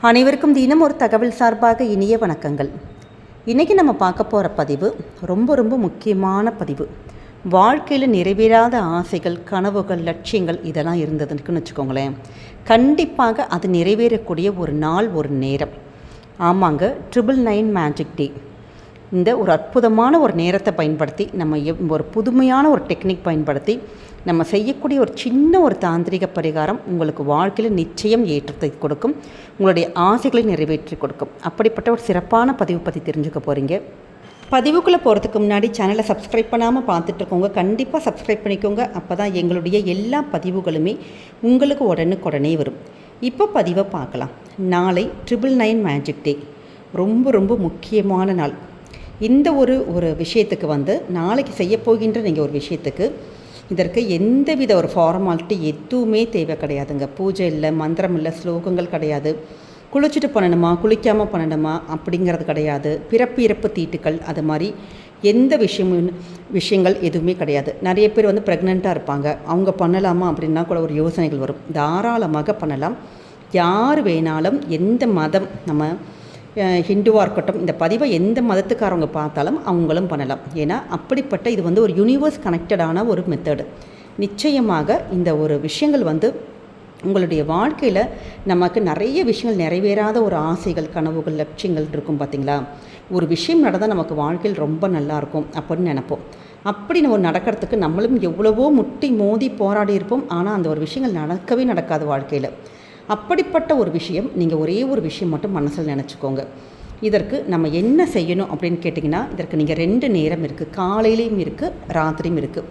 அனைவருக்கும் தினம் ஒரு தகவல் சார்பாக இனிய வணக்கங்கள். இன்றைக்கி நம்ம பார்க்க போகிற பதிவு ரொம்ப ரொம்ப முக்கியமான பதிவு. வாழ்க்கையில் நிறைவேறாத ஆசைகள் கனவுகள் லட்சியங்கள் இதெல்லாம் இருந்ததுன்னு வச்சுக்கோங்களேன். கண்டிப்பாக அது நிறைவேறக்கூடிய ஒரு நாள் ஒரு நேரம். ஆமாங்க ட்ரிபிள் நைன் மேஜிக் டே இந்த ஒரு அற்புதமான ஒரு நேரத்தை பயன்படுத்தி நம்ம ஒரு புதுமையான ஒரு டெக்னிக் பயன்படுத்தி நம்ம செய்யக்கூடிய ஒரு சின்ன ஒரு தாந்திரிக பரிகாரம் உங்களுக்கு வாழ்க்கையில் நிச்சயம் ஏற்றத்தை கொடுக்கும். உங்களுடைய ஆசைகளை நிறைவேற்றி கொடுக்கும். அப்படிப்பட்ட ஒரு சிறப்பான பதிவு பற்றி தெரிஞ்சுக்க போகிறீங்க பதிவுக்குள்ளே போகிறதுக்கு முன்னாடி சேனலை சப்ஸ்கிரைப் பண்ணாமல் பார்த்துட்ருக்கோங்க கண்டிப்பாக சப்ஸ்கிரைப் பண்ணிக்கோங்க. அப்போ தான் எங்களுடைய எல்லா பதிவுகளுமே உங்களுக்கு உடனுக்குடனே வரும். இப்போ பதிவை பார்க்கலாம். நாளை ட்ரிபிள் நைன் மேஜிக் டே ரொம்ப ரொம்ப முக்கியமான நாள். இந்த ஒரு ஒரு விஷயத்துக்கு வந்து நாளைக்கு செய்ய போகின்ற நீங்கள் ஒரு விஷயத்துக்கு இதற்கு எந்தவித ஒரு ஃபார்மாலிட்டி எதுவுமே தேவை கிடையாதுங்க. பூஜை இல்லை மந்திரம் இல்லை ஸ்லோகங்கள் கிடையாது. குளிச்சுட்டு பண்ணணுமா குளிக்காமல் பண்ணணுமா அப்படிங்கிறது கிடையாது. பிறப்பு இறப்பு தீட்டுக்கள் அது மாதிரி எந்த விஷயமும் விஷயங்கள் எதுவுமே கிடையாது. நிறைய பேர் வந்து ப்ரெக்னெண்ட்டாக இருப்பாங்க. அவங்க பண்ணலாமா அப்படின்னா கூட ஒரு யோசனைகள் வரும். தாராளமாக பண்ணலாம். யார் வேணாலும் எந்த மதம் நம்ம ஹிந்துவாக இருக்கட்டும் இந்த பதிவை எந்த மதத்துக்காரவங்க பார்த்தாலும் அவங்களும் பண்ணலாம். ஏன்னா அப்படிப்பட்ட இது வந்து ஒரு யூனிவர்ஸ் கனெக்டடான ஒரு மெத்தடு நிச்சயமாக இந்த ஒரு விஷயங்கள் வந்து உங்களுடைய வாழ்க்கையில் நமக்கு நிறைய விஷயங்கள் நிறைவேறாத ஒரு ஆசைகள் கனவுகள் லட்சியங்கள் இருக்கும் பார்த்திங்களா ஒரு விஷயம் நடந்தால் நமக்கு வாழ்க்கையில் ரொம்ப நல்லா இருக்கும் அப்படின்னு நினப்போம். அப்படி நம்ம நடக்கிறதுக்கு நம்மளும் எவ்வளவோ முட்டி மோதி போராடி இருப்போம். ஆனால் அந்த ஒரு விஷயங்கள் நடக்கவே நடக்காது வாழ்க்கையில். அப்படிப்பட்ட ஒரு விஷயம் நீங்கள் ஒரே ஒரு விஷயம் மட்டும் மனசில் நினச்சிக்கோங்க. இதற்கு நம்ம என்ன செய்யணும் அப்படின்னு கேட்டிங்கன்னா இதற்கு நீங்கள் ரெண்டு நேரம் இருக்குது காலையிலையும் இருக்குது ராத்திரியும் இருக்குது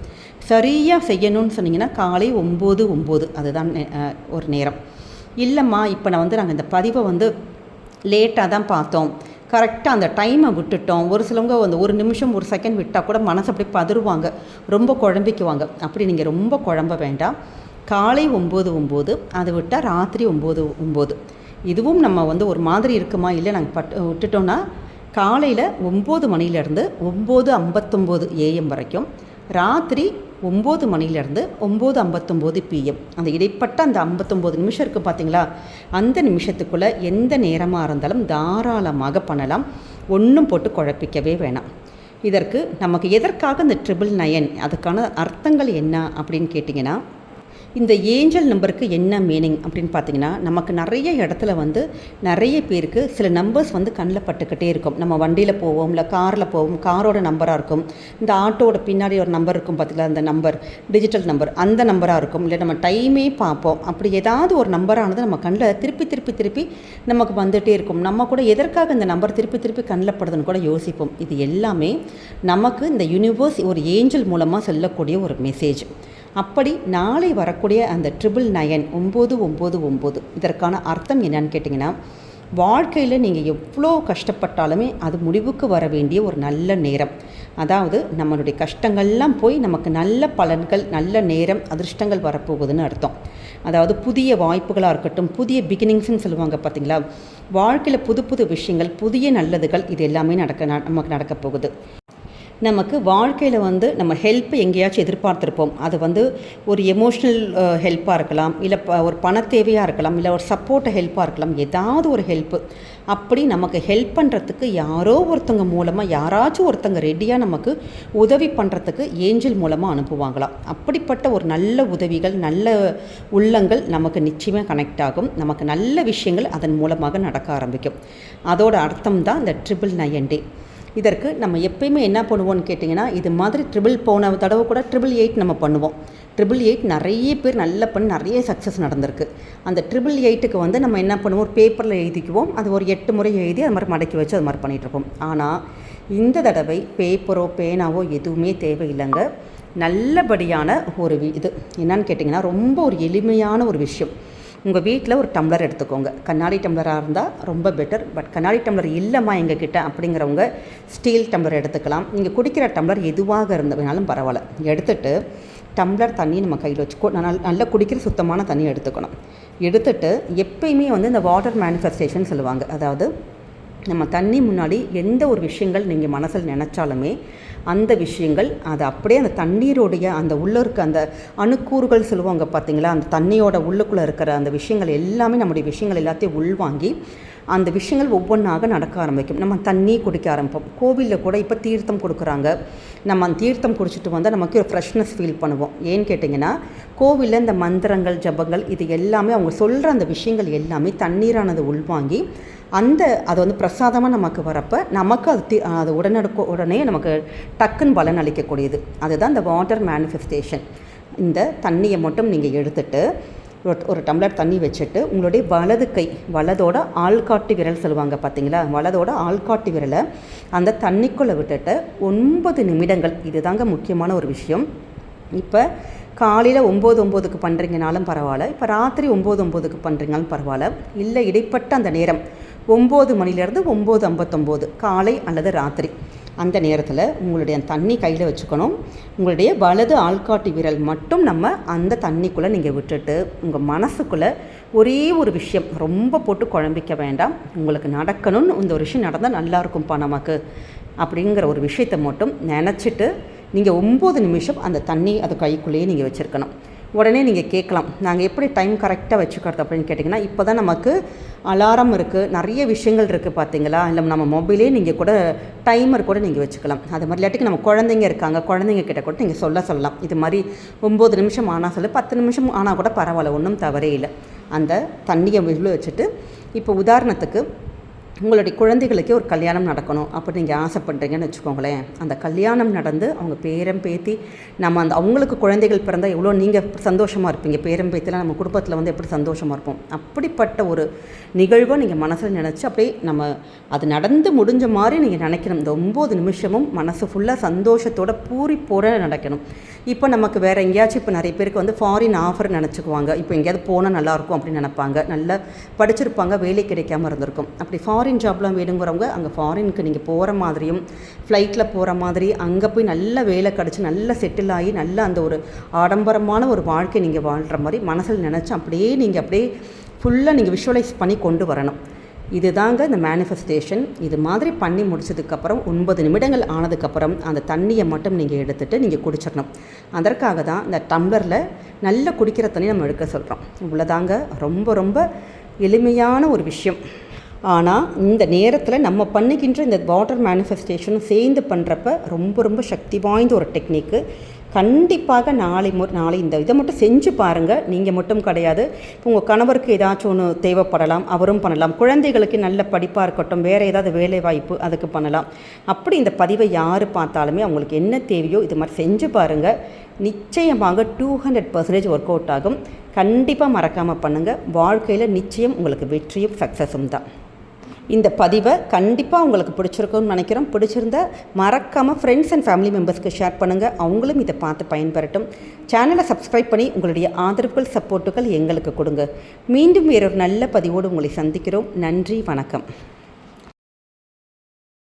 சரியாக செய்யணும்னு சொன்னீங்கன்னா காலை ஒம்பது ஒம்பது. அதுதான் ஒரு நேரம். இல்லைம்மா இப்போ நான் வந்து நாங்கள் இந்த பதிவை வந்து லேட்டாக தான் பார்த்தோம். கரெக்டாக அந்த டைமை விட்டுட்டோம். ஒரு சிலவங்க வந்து ஒரு நிமிஷம் ஒரு செகண்ட் விட்டால் கூட மனசு அப்படி பதறுவாங்க. ரொம்ப குழம்பிக்குவாங்க. அப்படி நீங்கள் ரொம்ப குழம்ப வேண்டாம். காலை ஒம்பது ஒம்பது அதை விட்டால் ராத்திரி ஒம்பது ஒம்பது. இதுவும் நம்ம வந்து ஒரு மாதிரி இருக்குமா இல்லை நாங்கள் பட் விட்டுட்டோன்னா காலையில் ஒம்பது மணிலேருந்து ஒம்பது ஐம்பத்தொம்போது ஏஎம் வரைக்கும் ராத்திரி ஒம்பது மணிலேருந்து ஒம்பது ஐம்பத்தொம்போது பிஎம். அந்த இடைப்பட்ட அந்த ஐம்பத்தொம்போது நிமிஷம் இருக்குது பார்த்தீங்களா அந்த நிமிஷத்துக்குள்ளே எந்த நேரமாக இருந்தாலும் தாராளமாக பண்ணலாம். ஒன்றும் போட்டு குழப்பிக்கவே வேணாம். இதற்கு நமக்கு எதற்காக இந்த ட்ரிபிள் நயன் அதுக்கான அர்த்தங்கள் என்ன அப்படின்னு கேட்டிங்கன்னா இந்த ஏஞ்சல் நம்பருக்கு என்ன மீனிங் அப்படின்னு பார்த்தீங்கன்னா நமக்கு நிறைய இடத்துல வந்து நிறைய பேருக்கு சில நம்பர்ஸ் வந்து கண்ணில் பட்டுக்கிட்டே இருக்கும். நம்ம வண்டியில் போவோம் இல்லை காரில் போவோம் காரோட நம்பராக இருக்கும். இந்த ஆட்டோட பின்னாடி ஒரு நம்பர் இருக்கும் பார்த்தீங்களா? அந்த நம்பர் டிஜிட்டல் நம்பர் அந்த நம்பராக இருக்கும். இல்லை நம்ம டைமே பார்ப்போம். அப்படி ஏதாவது ஒரு நம்பரானது நம்ம கண்ணில் திருப்பி திருப்பி திருப்பி நமக்கு வந்துகிட்டே இருக்கும். நம்ம கூட எதற்காக இந்த நம்பர் திருப்பி திருப்பி கண்ணில் படுதுன்னு கூட யோசிப்போம். இது எல்லாமே நமக்கு இந்த யூனிவர்ஸ் ஒரு ஏஞ்சல் மூலமாக சொல்லக்கூடிய ஒரு மெசேஜ் அப்படி நாளை வரக்கூடிய அந்த ட்ரிபிள் நயன் ஒம்பது ஒம்பது ஒம்பது இதற்கான அர்த்தம் என்னன்னு கேட்டிங்கன்னா வாழ்க்கையில் நீங்கள் எவ்வளோ கஷ்டப்பட்டாலுமே அது முடிவுக்கு வர வேண்டிய ஒரு நல்ல நேரம். அதாவது நம்மளுடைய கஷ்டங்கள்லாம் போய் நமக்கு நல்ல பலன்கள் நல்ல நேரம் அதிர்ஷ்டங்கள் வரப்போகுதுன்னு அர்த்தம். அதாவது புதிய வாய்ப்புகளாக இருக்கட்டும் புதிய பிகினிங்ஸ்னு சொல்லுவாங்க பார்த்தீங்களா வாழ்க்கையில் புது புது விஷயங்கள் புதிய நல்லதுகள் இது எல்லாமே நடக்க நமக்கு நடக்க போகுது. நமக்கு வாழ்க்கையில் வந்து நம்ம ஹெல்ப் எங்கேயாச்சும் எதிர்பார்த்துருப்போம். அது வந்து ஒரு எமோஷ்னல் ஹெல்ப்பாக இருக்கலாம் இல்லை ப ஒரு பண தேவையாக இருக்கலாம் இல்லை ஒரு சப்போர்ட் ஹெல்ப்பாக இருக்கலாம் ஏதாவது ஒரு ஹெல்ப்பு அப்படி நமக்கு ஹெல்ப் பண்ணுறதுக்கு யாரோ ஒருத்தங்க மூலமாக யாராச்சும் ஒருத்தங்க ரெடியாக நமக்கு உதவி பண்ணுறதுக்கு ஏஞ்சல் மூலமாக அனுப்புவாங்களாம். அப்படிப்பட்ட ஒரு நல்ல உதவிகள் நல்ல உள்ளங்கள் நமக்கு நிச்சயமாக கனெக்ட் ஆகும். நமக்கு நல்ல விஷயங்கள் அதன் மூலமாக நடக்க ஆரம்பிக்கும். அதோட அர்த்தம் தான் இந்த ட்ரிபிள் நயன் டே இதற்கு நம்ம எப்பயுமே என்ன பண்ணுவோம்னு கேட்டிங்கன்னா இது மாதிரி ட்ரிபிள் போன தடவை கூட ட்ரிபிள் எயிட் நம்ம பண்ணுவோம். ட்ரிபிள் எயிட் நிறைய பேர் நல்லா பண்ணி நிறைய சக்ஸஸ் நடந்திருக்கு. அந்த ட்ரிபிள் எயிட்டுக்கு வந்து நம்ம என்ன பண்ணுவோம்? ஒரு பேப்பரில் எழுதிக்குவோம். அது ஒரு எட்டு முறை எழுதி அது மாதிரி மடக்கி வச்சு அது மாதிரி பண்ணிகிட்ருப்போம் ஆனால் இந்த தடவை பேப்பரோ பேனாவோ எதுவுமே தேவையில்லைங்க. நல்லபடியான ஒரு இது. என்னன்னு கேட்டிங்கன்னா ரொம்ப ஒரு எளிமையான ஒரு விஷயம். உங்கள் வீட்டில் ஒரு டம்ளர் எடுத்துக்கோங்க. கண்ணாடி டம்ளராக இருந்தால் ரொம்ப பெட்டர் பட் கண்ணாடி டம்ளர் இல்லைம்மா எங்கள் கிட்ட அப்படிங்கிறவங்க ஸ்டீல் டம்ளர் எடுத்துக்கலாம். நீங்கள் குடிக்கிற டம்ளர் எதுவாக இருந்ததுனாலும் பரவாயில்ல. எடுத்துட்டு டம்ளர் தண்ணி நம்ம கையில் வச்சு நல்ல நல்லா குடிக்கிற சுத்தமான தண்ணி எடுத்துக்கணும். எடுத்துட்டு எப்பயுமே வந்து இந்த வாட்டர் மேனிஃபெஸ்டேஷன் சொல்லுவாங்க. அதாவது நம்ம தண்ணி முன்னாடி எந்த ஒரு விஷயங்கள் நீங்கள் மனசில் நினச்சாலுமே அந்த விஷயங்கள் அது அப்படியே அந்த தண்ணீருடைய அந்த உள்ளே இருக்க அந்த அணுக்கூறுகள் சொல்லுவாங்க பார்த்தீங்களா? அந்த தண்ணியோட உள்ளுக்குள்ளே இருக்கிற அந்த விஷயங்கள் எல்லாமே நம்முடைய விஷயங்கள் எல்லாத்தையும் உள்வாங்கி அந்த விஷயங்கள் ஒவ்வொன்றாக நடக்க ஆரம்பிக்கும். நம்ம தண்ணி குடிக்க ஆரம்பிப்போம். கோவிலில் கூட இப்போ தீர்த்தம் கொடுக்குறாங்க. நம்ம அந்த தீர்த்தம் குடிச்சிட்டு வந்தால் நமக்கு ஒரு ஃப்ரெஷ்னஸ் ஃபீல் பண்ணுவோம். ஏன்னு கேட்டிங்கன்னா கோவிலில் இந்த மந்திரங்கள் ஜபங்கள் இது எல்லாமே அவங்க சொல்கிற அந்த விஷயங்கள் எல்லாமே தண்ணீரானது உள்வாங்கி அந்த அது வந்து பிரசாதமாக நமக்கு வரப்போ நமக்கு அது தி அது உடனடுக்க உடனே நமக்கு டக்குன்னு பலன் அளிக்கக்கூடியது. அதுதான் இந்த வாட்டர் மேனிஃபெஸ்டேஷன் இந்த தண்ணியை மட்டும் நீங்கள் எடுத்துட்டு ஒரு ஒரு டம்ளர் தண்ணி வச்சுட்டு உங்களுடைய வலது கை வலதோட ஆள்காட்டு விரல் சொல்லுவாங்க பார்த்தீங்களா வலதோட ஆள்காட்டு விரலை அந்த தண்ணிக்குள்ளே விட்டுட்டு ஒன்பது நிமிடங்கள் இதுதாங்க முக்கியமான ஒரு விஷயம். இப்போ காலையில் ஒம்பது ஒம்போதுக்கு பண்ணுறீங்கனாலும் பரவாயில்ல. இப்போ ராத்திரி ஒம்பது ஒம்போதுக்கு பண்ணுறீங்கனாலும் பரவாயில்ல. இல்லை இடைப்பட்ட அந்த நேரம் ஒம்பது மணிலேருந்து ஒம்பது ஐம்பத்தொம்போது காலை அல்லது ராத்திரி. அந்த நேரத்தில் உங்களுடைய தண்ணி கையில் வச்சுக்கணும். உங்களுடைய வலது ஆள்காட்டி விரல் மட்டும் நம்ம அந்த தண்ணிக்குள்ளே நீங்கள் விட்டுட்டு உங்கள் மனசுக்குள்ளே ஒரே ஒரு விஷயம் ரொம்ப போட்டு குழம்பிக்க வேண்டாம். உங்களுக்கு நடக்கணும்னு இந்த ஒரு விஷயம் நடந்தால் நல்லாயிருக்கும்ப்பா நமக்கு அப்படிங்கிற ஒரு விஷயத்தை மட்டும் நினச்சிட்டு நீங்கள் ஒம்பது நிமிஷம் அந்த தண்ணி அது கைக்குள்ளேயே நீங்கள் வச்சுருக்கணும். உடனே நீங்கள் கேட்கலாம். நாங்கள் எப்படி டைம் கரெக்டாக வச்சுக்கிறது அப்படின்னு கேட்டிங்கன்னா இப்போ தான் நமக்கு அலாரம் இருக்குது நிறைய விஷயங்கள் இருக்குது பார்த்தீங்களா இல்லை நம்ம மொபைலே நீங்கள் கூட டைமர் கூட நீங்கள் வச்சுக்கலாம். அது மாதிரி இல்லாட்டிக்கு நம்ம குழந்தைங்க இருக்காங்க குழந்தைங்க கிட்ட கூட நீங்கள் சொல்ல சொல்லலாம். இது மாதிரி ஒம்பது நிமிஷம் ஆனால் சொல்லு பத்து நிமிஷம் ஆனால் கூட பரவாயில்ல ஒன்றும் தவறே இல்லை. அந்த தண்ணியை விழு வச்சுட்டு இப்போ உதாரணத்துக்கு உங்களுடைய குழந்தைகளுக்கே ஒரு கல்யாணம் நடக்கணும் அப்போ நீங்கள் ஆசைப்பட்றீங்கன்னு வச்சுக்கோங்களேன். அந்த கல்யாணம் நடந்து அவங்க பேரம் பேத்தி நம்ம அந்த அவங்களுக்கு குழந்தைகள் பிறந்தால் எவ்வளோ நீங்கள் சந்தோஷமாக இருப்பீங்க. பேரம் பேத்திலாம் நம்ம குடும்பத்தில் வந்து எப்படி சந்தோஷமாக இருப்போம். அப்படிப்பட்ட ஒரு நிகழ்வை நீங்கள் மனசில் நினச்சி அப்படியே நம்ம அது நடந்து முடிஞ்ச மாதிரி நீங்கள் நினைக்கணும். இந்த ஒம்பது நிமிஷமும் மனசு ஃபுல்லாக சந்தோஷத்தோட பூரி போட நடக்கணும். இப்போ நமக்கு வேறு எங்கேயாச்சும் இப்போ நிறைய பேருக்கு வந்து ஃபாரின் ஆஃபர் நினச்சிக்குவாங்க. இப்போ எங்கேயாவது போனால் நல்லாயிருக்கும் அப்படின்னு நினைப்பாங்க. நல்லா படிச்சிருப்பாங்க. வேலை கிடைக்காம இருந்திருக்கும். அப்படி ஃபாரின் ஃபாரின் ஜாப்லாம் வேணுங்கிறவங்க அங்கே ஃபாரினுக்கு நீங்கள் போகிற மாதிரியும் ஃப்ளைட்டில் போகிற மாதிரி அங்கே போய் நல்ல வேலை கிடச்சி நல்லா செட்டில் ஆகி நல்ல அந்த ஒரு ஆடம்பரமான ஒரு வாழ்க்கை நீங்கள் வாழ்கிற மாதிரி மனசில் நினச்சி அப்படியே நீங்கள் அப்படியே ஃபுல்லாக நீங்கள் விஷுவலைஸ் பண்ணி கொண்டு வரணும். இதுதாங்க இந்த மேனிஃபெஸ்டேஷன் இது மாதிரி பண்ணி முடிச்சதுக்கப்புறம் ஒன்பது நிமிடங்கள் ஆனதுக்கப்புறம் அந்த தண்ணியை மட்டும் நீங்கள் எடுத்துகிட்டு நீங்கள் குடிச்சிடணும் அதற்காக தான் இந்த டம்ளரில் நல்ல குடிக்கிற தண்ணி நம்ம எடுக்க சொல்கிறோம் இவ்வளோதாங்க ரொம்ப ரொம்ப எளிமையான ஒரு விஷயம். ஆனால் இந்த நேரத்தில் நம்ம பண்ணிக்கின்ற இந்த வாட்டர் மேனிஃபெஸ்டேஷனும் சேர்ந்து பண்ணுறப்ப ரொம்ப ரொம்ப சக்தி வாய்ந்த ஒரு டெக்னிக்கு கண்டிப்பாக நாளை மு நாளை இந்த இதை மட்டும் செஞ்சு பாருங்கள் நீங்கள் மட்டும் கிடையாது. இப்போ உங்கள் கணவருக்கு ஏதாச்சும் ஒன்று தேவைப்படலாம் அவரும் பண்ணலாம். குழந்தைகளுக்கு நல்ல படிப்பாக இருக்கட்டும் வேறு ஏதாவது வேலை வாய்ப்பு அதுக்கு பண்ணலாம். அப்படி இந்த பதிவை யார் பார்த்தாலுமே அவங்களுக்கு என்ன தேவையோ இது மாதிரி செஞ்சு பாருங்கள் நிச்சயமாக two hundred percentage work out ஆகும். கண்டிப்பாக மறக்காமல் பண்ணுங்கள் வாழ்க்கையில் நிச்சயம் உங்களுக்கு வெற்றியும் சக்ஸஸும் தான். இந்த பதிவை கண்டிப்பாக உங்களுக்கு பிடிச்சிருக்கும்னு நினைக்கிறோம். பிடிச்சிருந்தா மறக்காமல் ஃப்ரெண்ட்ஸ் அண்ட் ஃபேமிலி மெம்பர்ஸ்க்கு ஷேர் பண்ணுங்கள் அவங்களும் இதை பார்த்து பயன்பெறட்டும். சேனலை சப்ஸ்கிரைப் பண்ணி உங்களுடைய ஆதரவுகள் சப்போர்ட்டுகள் எங்களுக்கு கொடுங்க. மீண்டும் வேறொரு நல்ல பதிவோடு உங்களை சந்திக்கிறோம். நன்றி வணக்கம்.